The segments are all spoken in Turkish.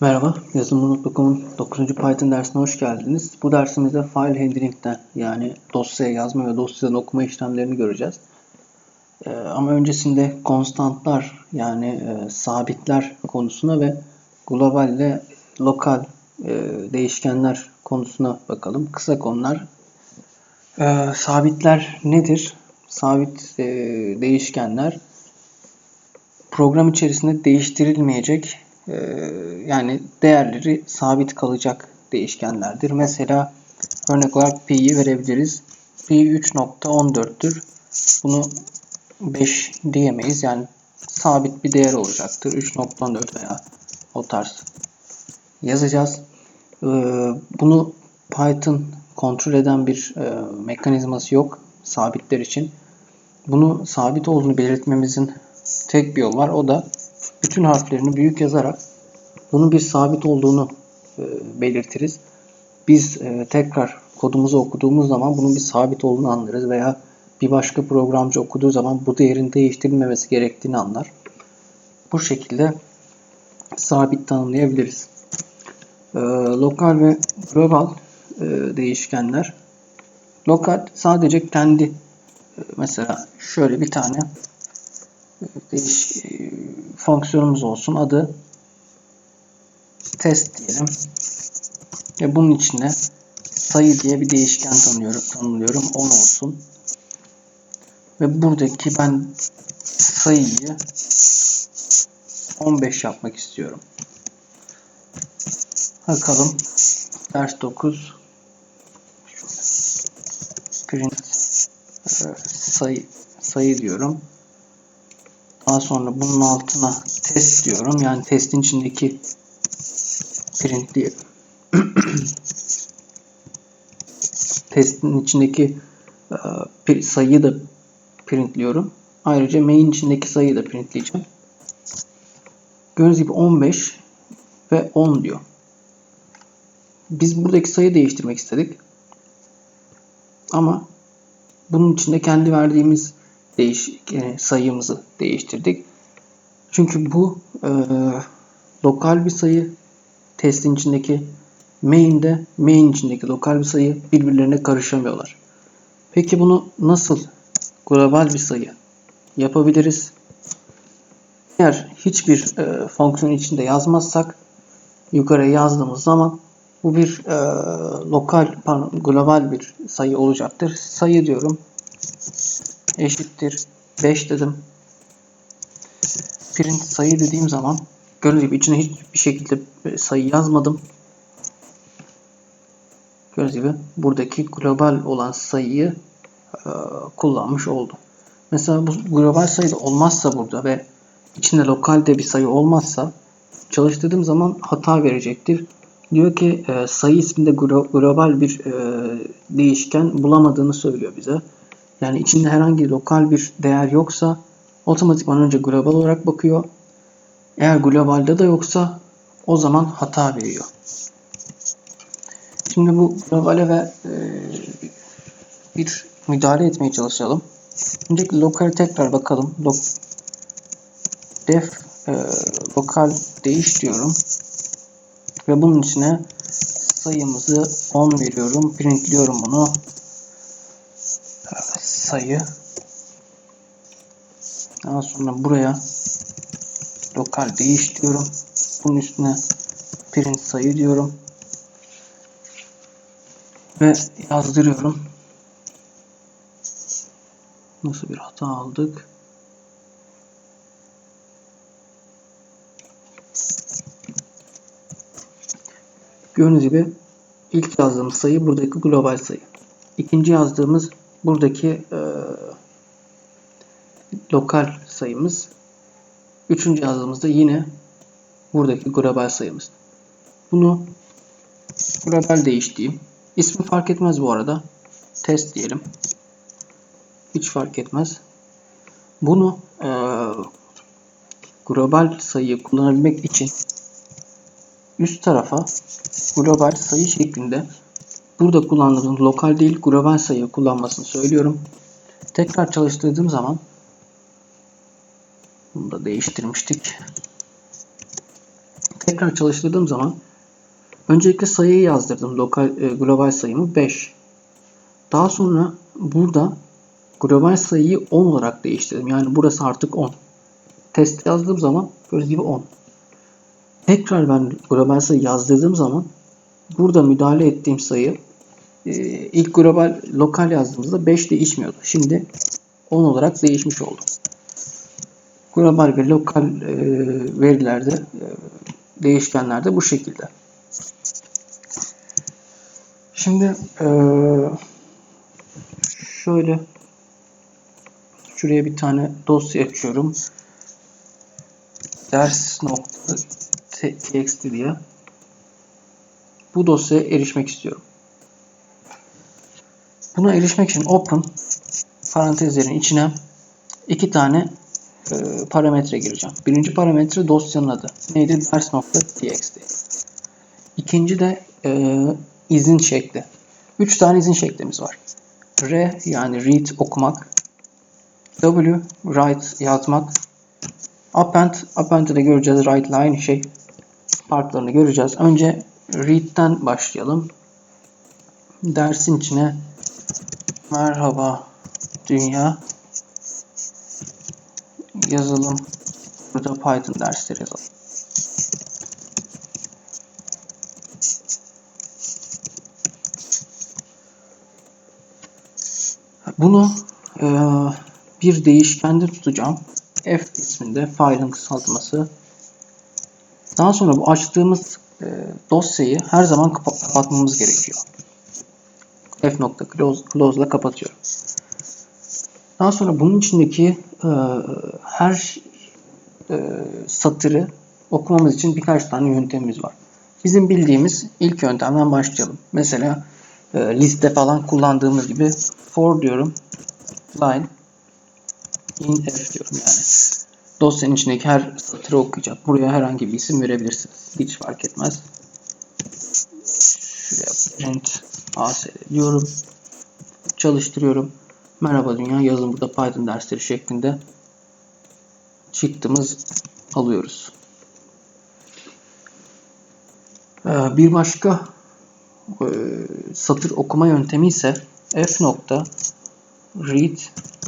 Merhaba, yazılımı.com'un 9. Python dersine hoş geldiniz. Bu dersimizde file handling'den yani dosyaya yazma ve dosyadan okuma işlemlerini göreceğiz. Ee, ama öncesinde konstantlar yani e, sabitler konusuna ve global ile lokal e, değişkenler konusuna bakalım. Kısa konular. Ee, sabitler nedir? Sabit e, değişkenler program içerisinde değiştirilmeyecek yani değerleri sabit kalacak değişkenlerdir. Mesela örnek olarak pi'yi verebiliriz. pi 3.14'tür. Bunu 5 diyemeyiz. Yani sabit bir değer olacaktır. 3.14 veya o tarz yazacağız. E, bunu Python kontrol eden bir e, mekanizması yok sabitler için. Bunu sabit olduğunu belirtmemizin tek bir yol var. O da bütün harflerini büyük yazarak bunun bir sabit olduğunu e, belirtiriz. Biz e, tekrar kodumuzu okuduğumuz zaman bunun bir sabit olduğunu anlarız veya bir başka programcı okuduğu zaman bu değerin değiştirilmemesi gerektiğini anlar. Bu şekilde sabit tanımlayabiliriz. E, lokal ve global e, değişkenler. Lokal sadece kendi e, mesela şöyle bir tane değiş e, fonksiyonumuz olsun. Adı test diyelim. Ve bunun içine sayı diye bir değişken tanıyorum, tanımlıyorum. 10 olsun. Ve buradaki ben sayıyı 15 yapmak istiyorum. Bakalım. Ders 9 print e, sayı sayı diyorum. Daha sonra bunun altına test diyorum. Yani testin içindeki print diye testin içindeki e, sayıyı da printliyorum. Ayrıca main içindeki sayıyı da printleyeceğim. Gördüğünüz gibi 15 ve 10 diyor. Biz buradaki sayı değiştirmek istedik. Ama bunun içinde kendi verdiğimiz değiş yani sayımızı değiştirdik. Çünkü bu e, lokal bir sayı testin içindeki main'de main içindeki lokal bir sayı birbirlerine karışamıyorlar. Peki bunu nasıl global bir sayı yapabiliriz? Eğer hiçbir e, fonksiyon içinde yazmazsak yukarıya yazdığımız zaman bu bir e, lokal pardon, global bir sayı olacaktır. Sayı diyorum eşittir 5 dedim. Print sayı dediğim zaman gördüğünüz gibi içine hiçbir şekilde sayı yazmadım. Gördüğünüz gibi buradaki global olan sayıyı e, kullanmış oldum. Mesela bu global sayı da olmazsa burada ve içinde lokalde bir sayı olmazsa çalıştırdığım zaman hata verecektir. Diyor ki e, sayı isminde global bir e, değişken bulamadığını söylüyor bize. Yani içinde herhangi lokal bir değer yoksa otomatikman önce global olarak bakıyor. Eğer globalde de yoksa o zaman hata veriyor. Şimdi bu globale ve e, bir müdahale etmeye çalışalım. Öncelikle lokal tekrar bakalım. Lok def e, lokal değiş diyorum. Ve bunun içine sayımızı 10 veriyorum. Printliyorum bunu sayı daha sonra buraya lokal değiş diyorum. Bunun üstüne print sayı diyorum. Ve yazdırıyorum. Nasıl bir hata aldık? Gördüğünüz gibi ilk yazdığımız sayı buradaki global sayı. İkinci yazdığımız buradaki e, lokal sayımız. Üçüncü yazdığımızda yine buradaki global sayımız. Bunu global değiştiğim. İsmi fark etmez bu arada. Test diyelim. Hiç fark etmez. Bunu e, global sayıyı kullanabilmek için üst tarafa global sayı şeklinde burada kullandığımız lokal değil global sayı kullanmasını söylüyorum. Tekrar çalıştırdığım zaman bunu da değiştirmiştik. tekrar çalıştırdığım zaman öncelikle sayıyı yazdırdım. Lokal, e, global sayımı 5. Daha sonra burada global sayıyı 10 olarak değiştirdim. Yani burası artık 10. Test yazdığım zaman gördüğünüz gibi 10. Tekrar ben global sayı yazdırdığım zaman burada müdahale ettiğim sayı e, ilk global lokal yazdığımızda 5 değişmiyordu. Şimdi 10 olarak değişmiş oldu. Global ve lokal e, verilerde e, değişkenlerde bu şekilde. Şimdi e, şöyle şuraya bir tane dosya açıyorum. ders.txt diye. Bu dosyaya erişmek istiyorum. Buna erişmek için open parantezlerin içine iki tane e, parametre gireceğim. Birinci parametre dosyanın adı. Neydi? Ders.txt. İkinci de e, izin şekli. Üç tane izin şeklimiz var. R yani read okumak. W write yazmak. Append, append'i de göreceğiz. Write ile aynı şey. Farklarını göreceğiz. Önce read'den başlayalım. Dersin içine merhaba dünya yazılım burada Python dersleri yazalım. Bunu e, bir değişkende tutacağım. F isminde file'ın kısaltması. Daha sonra bu açtığımız e, dosyayı her zaman kapa kapatmamız gerekiyor. F.close close ile kapatıyorum. Daha sonra bunun içindeki e, her e, satırı okumamız için birkaç tane yöntemimiz var. Bizim bildiğimiz ilk yöntemden başlayalım. Mesela e, liste falan kullandığımız gibi for diyorum line in f diyorum yani. Dosyanın içindeki her satırı okuyacak. Buraya herhangi bir isim verebilirsiniz. Hiç fark etmez. Şuraya print asl diyorum. Çalıştırıyorum. Merhaba dünya yazın burada Python dersleri şeklinde çıktığımız alıyoruz. Ee, bir başka e, satır okuma yöntemi ise f nokta read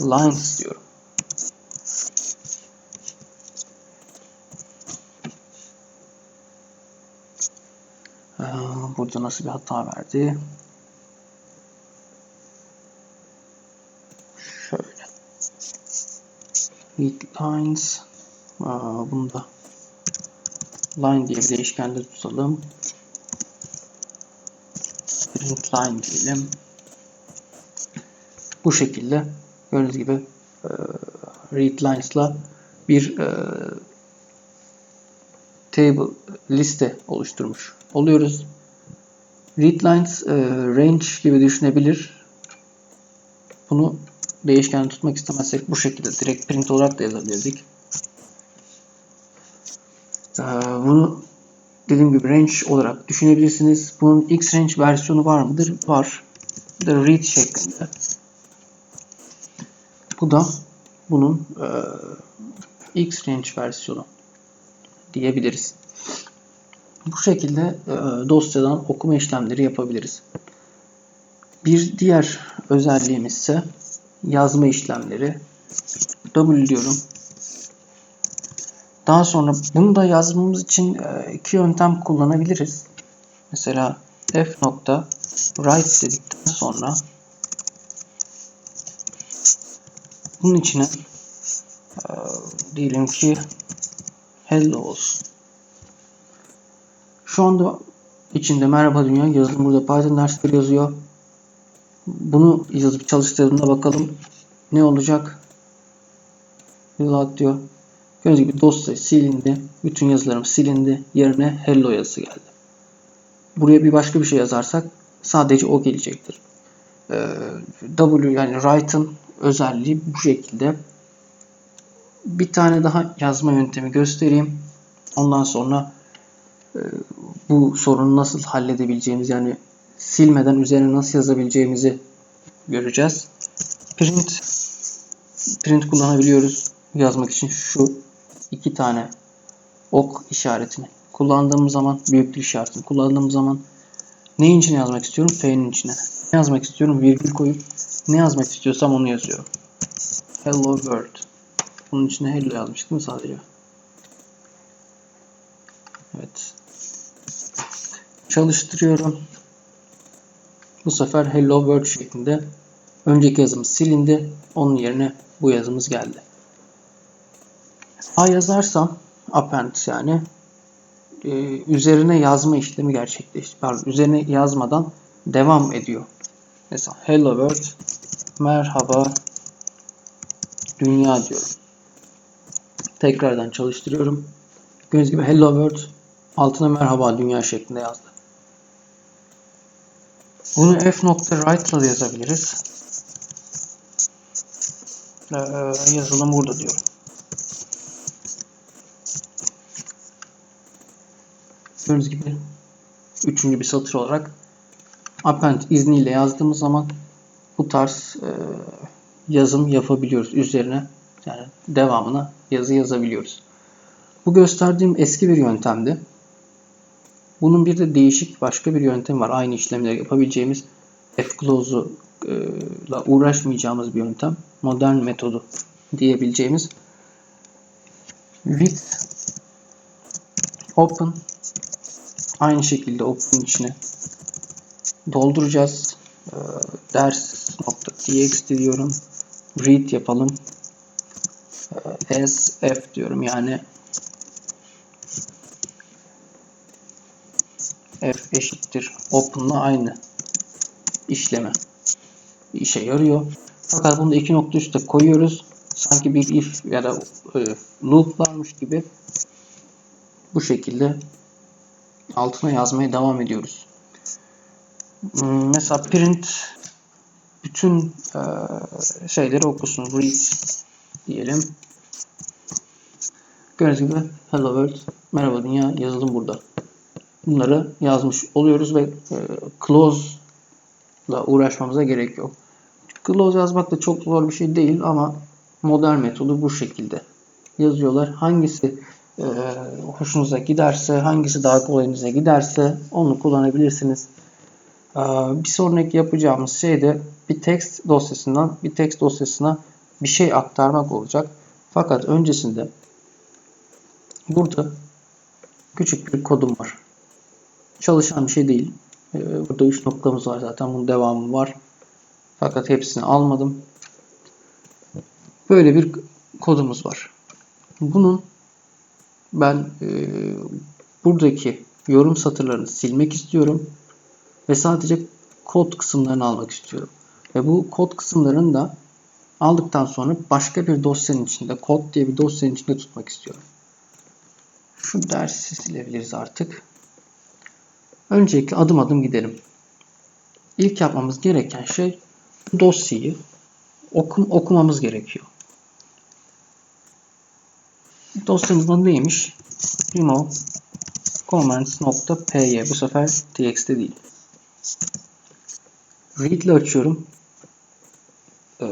lines diyorum. Ee, burada nasıl bir hata verdi? Şöyle. Read lines. Aa, bunu da line diye bir değişkende tutalım. Print line diyelim. Bu şekilde gördüğünüz gibi e, read lines'la bir e, table liste oluşturmuş oluyoruz. Read lines e, range gibi düşünebilir. Bunu değişken tutmak istemezsek bu şekilde direkt print olarak da yazabilirdik. E, bunu dediğim gibi range olarak düşünebilirsiniz. Bunun x range versiyonu var mıdır? Var. Da read şeklinde. Bu da bunun e, x range versiyonu diyebiliriz. Bu şekilde e, dosyadan okuma işlemleri yapabiliriz. Bir diğer özelliğimiz ise yazma işlemleri. W diyorum. Daha sonra bunu da yazmamız için e, iki yöntem kullanabiliriz. Mesela f nokta write dedikten sonra bunun içine e, diyelim ki hello olsun. Şu anda içinde merhaba dünya yazılım burada Python dersleri yazıyor. Bunu yazıp çalıştırdığında bakalım ne olacak. Reload diyor. Gördüğünüz gibi dosya silindi. Bütün yazılarım silindi. Yerine hello yazısı geldi. Buraya bir başka bir şey yazarsak sadece o gelecektir. Ee, w yani write'ın özelliği bu şekilde. Bir tane daha yazma yöntemi göstereyim. Ondan sonra bu sorunu nasıl halledebileceğimiz yani silmeden üzerine nasıl yazabileceğimizi göreceğiz. Print print kullanabiliyoruz yazmak için şu iki tane ok işaretini kullandığım zaman büyüklük işaretini kullandığım zaman neyin içine yazmak istiyorum? F'nin içine. Ne yazmak istiyorum? Virgül koyup ne yazmak istiyorsam onu yazıyorum. Hello world. Bunun içine hello yazmıştım sadece. Evet. Çalıştırıyorum. Bu sefer hello world şeklinde önceki yazımız silindi. Onun yerine bu yazımız geldi. A yazarsam append yani e, üzerine yazma işlemi gerçekleşti. Pardon, üzerine yazmadan devam ediyor. Mesela hello world merhaba dünya diyorum. Tekrardan çalıştırıyorum. Gördüğünüz gibi hello world altına merhaba dünya şeklinde yazdı. Bunu f.write ile yazabiliriz. Ee, yazılım burada diyorum. Gördüğünüz gibi üçüncü bir satır olarak append izniyle yazdığımız zaman bu tarz e, yazım yapabiliyoruz. Üzerine yani devamına yazı yazabiliyoruz. Bu gösterdiğim eski bir yöntemdi. Bunun bir de değişik başka bir yöntem var. Aynı işlemleri yapabileceğimiz F-Close'u ile uğraşmayacağımız bir yöntem. Modern metodu diyebileceğimiz with open aynı şekilde open içine dolduracağız. Ee, ders.txt diyorum. Read yapalım. Ee, sf diyorum yani f eşittir open'la aynı işleme işe yarıyor. Fakat bunu da iki nokta üstte koyuyoruz. Sanki bir if ya da e, loop'larmış gibi bu şekilde altına yazmaya devam ediyoruz. Hmm, mesela print bütün e, şeyleri okusun. Read diyelim. Gördüğünüz gibi Hello World, merhaba dünya yazılım burada. Bunları yazmış oluyoruz ve e, close ile uğraşmamıza gerek yok. Close yazmak da çok zor bir şey değil ama modern metodu bu şekilde yazıyorlar. Hangisi e, hoşunuza giderse, hangisi daha kolayınıza giderse onu kullanabilirsiniz. E, bir sonraki yapacağımız şey de bir text dosyasından bir text dosyasına bir şey aktarmak olacak. Fakat öncesinde burada küçük bir kodum var. Çalışan bir şey değil. E, burada 3 noktamız var zaten. Bunun devamı var. Fakat hepsini almadım. Böyle bir kodumuz var. Bunun ben e, buradaki yorum satırlarını silmek istiyorum ve sadece kod kısımlarını almak istiyorum. Ve bu kod kısımlarını da aldıktan sonra başka bir dosyanın içinde, kod diye bir dosyanın içinde tutmak istiyorum. Şu dersi silebiliriz artık. Öncelikle adım adım gidelim. İlk yapmamız gereken şey dosyayı okum, okumamız gerekiyor. Dosyamızın adı neymiş? remove comments.py bu sefer txt değil. Read ile açıyorum. Ee,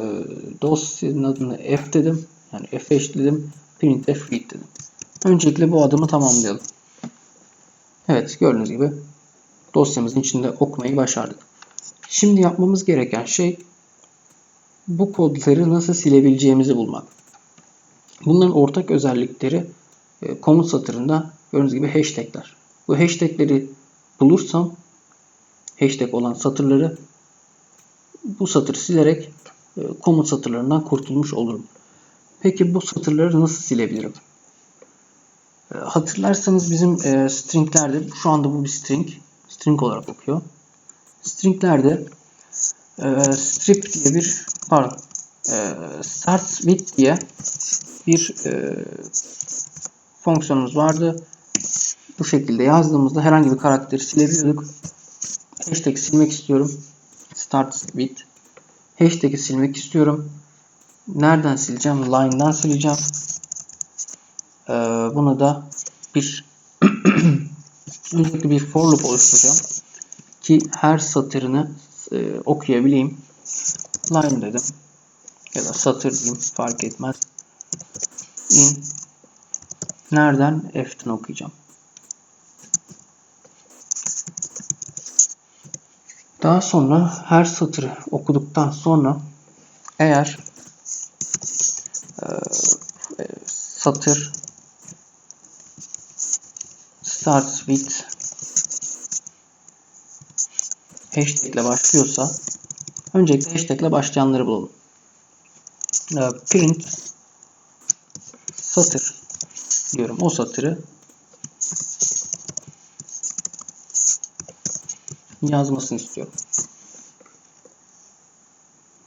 dosyanın adını f dedim. Yani f eşitledim. printf read dedim. Öncelikle bu adımı tamamlayalım. Evet gördüğünüz gibi dosyamızın içinde okumayı başardık. Şimdi yapmamız gereken şey bu kodları nasıl silebileceğimizi bulmak. Bunların ortak özellikleri e, komut satırında gördüğünüz gibi hashtagler. Bu hashtagleri bulursam hashtag olan satırları bu satırı silerek e, komut satırlarından kurtulmuş olurum. Peki bu satırları nasıl silebilirim? E, hatırlarsanız bizim stringlerde şu anda bu bir string. String olarak okuyor. Stringlerde strip diye bir pardon start with diye bir e, fonksiyonumuz vardı. Bu şekilde yazdığımızda herhangi bir karakteri silebiliyorduk. Hashtag silmek istiyorum. Start with. Hashtag'i silmek istiyorum. Nereden sileceğim? Line'dan sileceğim. Ee, buna da bir sürekli bir for loop oluşturacağım. Ki her satırını e, okuyabileyim. Line dedim. Ya da satır diyeyim fark etmez. In. Nereden? F'den okuyacağım. Daha sonra her satırı okuduktan sonra eğer e, e satır starts with hashtag ile başlıyorsa öncelikle hashtag ile başlayanları bulalım. E, print satır diyorum. O satırı yazmasını istiyorum.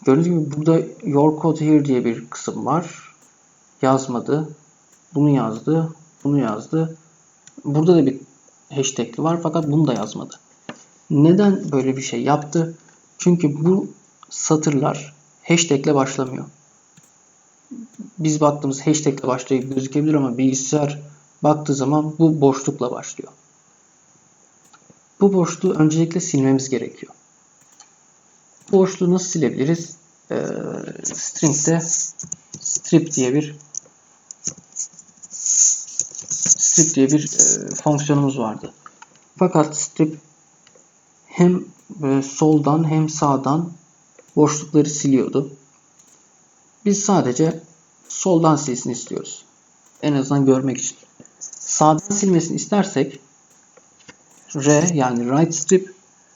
Gördüğünüz gibi burada your code here diye bir kısım var. Yazmadı. Bunu yazdı. Bunu yazdı. Burada da bir hashtagli var fakat bunu da yazmadı. Neden böyle bir şey yaptı? Çünkü bu satırlar hashtag ile başlamıyor. Biz baktığımız hashtag ile başlayıp gözükebilir ama bilgisayar baktığı zaman bu boşlukla başlıyor. Bu boşluğu öncelikle silmemiz gerekiyor. Bu boşluğu nasıl silebiliriz? Ee, string'de strip diye bir strip diye bir e, fonksiyonumuz vardı. Fakat strip hem e, soldan hem sağdan boşlukları siliyordu. Biz sadece soldan silsin istiyoruz. En azından görmek için. Sağdan silmesini istersek R yani right strip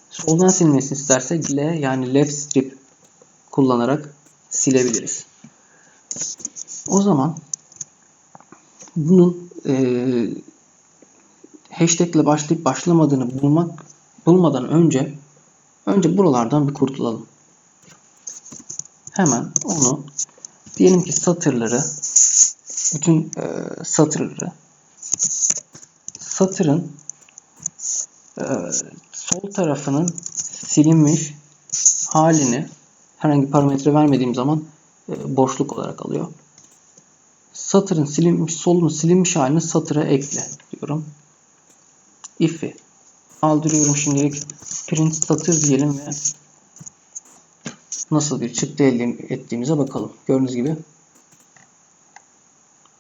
soldan silmesini istersek L yani left strip kullanarak silebiliriz. O zaman bunun e, hashtag ile başlayıp başlamadığını bulmak bulmadan önce önce buralardan bir kurtulalım. Hemen onu diyelim ki satırları bütün e, satırları satırın e, sol tarafının silinmiş halini herhangi parametre vermediğim zaman e, boşluk olarak alıyor. Satırın silinmiş, solunun silinmiş halini satıra ekle diyorum. If'i aldırıyorum şimdilik print satır diyelim ve nasıl bir çıktı elde ettiğimize bakalım. Gördüğünüz gibi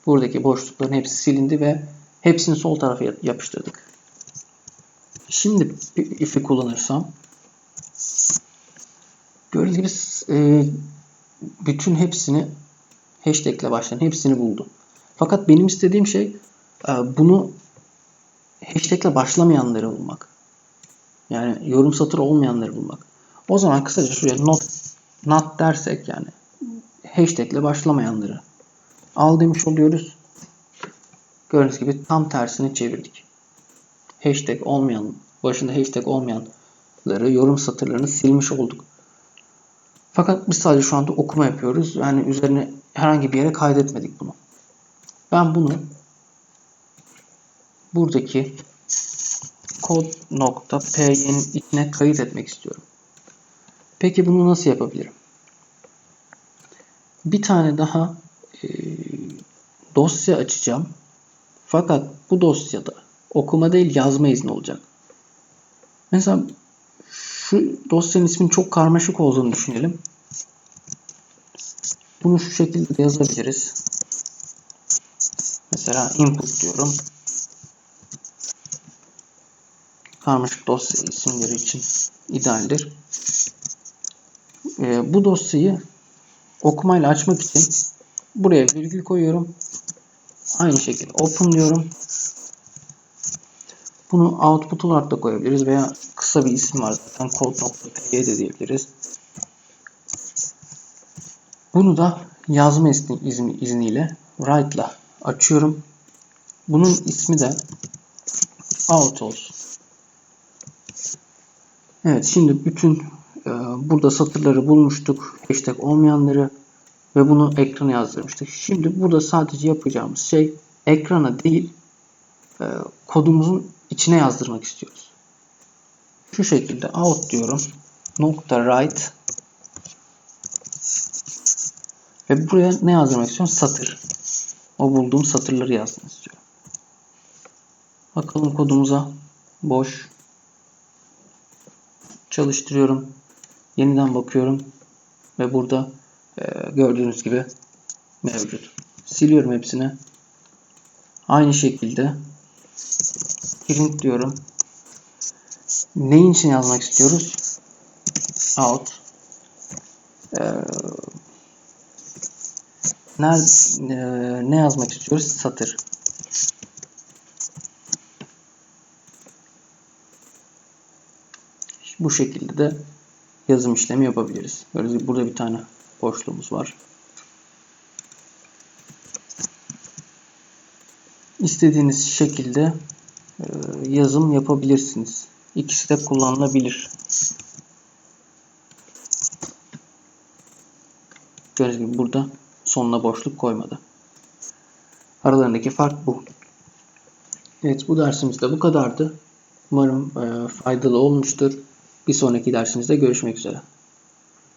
buradaki boşlukların hepsi silindi ve hepsini sol tarafa yapıştırdık. Şimdi if'i kullanırsam gördüğünüz gibi e, bütün hepsini hashtag ile başlayan hepsini buldu. Fakat benim istediğim şey e, bunu hashtag ile başlamayanları bulmak. Yani yorum satırı olmayanları bulmak. O zaman kısaca şuraya not, not dersek yani hashtag ile başlamayanları al demiş oluyoruz. Gördüğünüz gibi tam tersini çevirdik. Hashtag olmayan, başında hashtag olmayanları, yorum satırlarını silmiş olduk. Fakat biz sadece şu anda okuma yapıyoruz. Yani üzerine herhangi bir yere kaydetmedik bunu. Ben bunu buradaki kod.py'nin içine kayıt etmek istiyorum. Peki bunu nasıl yapabilirim? Bir tane daha e, dosya açacağım. Fakat bu dosyada okuma değil yazma izni olacak. Mesela şu dosyanın isminin çok karmaşık olduğunu düşünelim. Bunu şu şekilde yazabiliriz. Mesela input diyorum. Karmaşık dosya isimleri için idealdir. Ee, bu dosyayı okumayla açmak için buraya virgül koyuyorum. Aynı şekilde open diyorum. Bunu output olarak da koyabiliriz veya kısa bir isim var zaten code.py de diyebiliriz. Bunu da yazma izni, izniyle write ile açıyorum. Bunun ismi de out olsun. Evet şimdi bütün e, burada satırları bulmuştuk. Hashtag olmayanları ve bunu ekrana yazdırmıştık. Şimdi burada sadece yapacağımız şey ekrana değil e, kodumuzun içine yazdırmak istiyoruz. Şu şekilde out diyorum. Nokta write ve buraya ne yazdırmak istiyorum? Satır. O bulduğum satırları yazmak istiyorum. Bakalım kodumuza. Boş. Çalıştırıyorum. Yeniden bakıyorum. Ve burada e, gördüğünüz gibi mevcut. Siliyorum hepsini. Aynı şekilde print diyorum. Neyin için yazmak istiyoruz? out Ee, nerede, e, ne yazmak istiyoruz? Satır. Bu şekilde de yazım işlemi yapabiliriz. Böyle burada bir tane boşluğumuz var. İstediğiniz şekilde e, yazım yapabilirsiniz. İkisi de kullanılabilir. Gördüğünüz gibi burada sonuna boşluk koymadı. Aralarındaki fark bu. Evet bu dersimiz de bu kadardı. Umarım e, faydalı olmuştur. Bir sonraki dersimizde görüşmek üzere.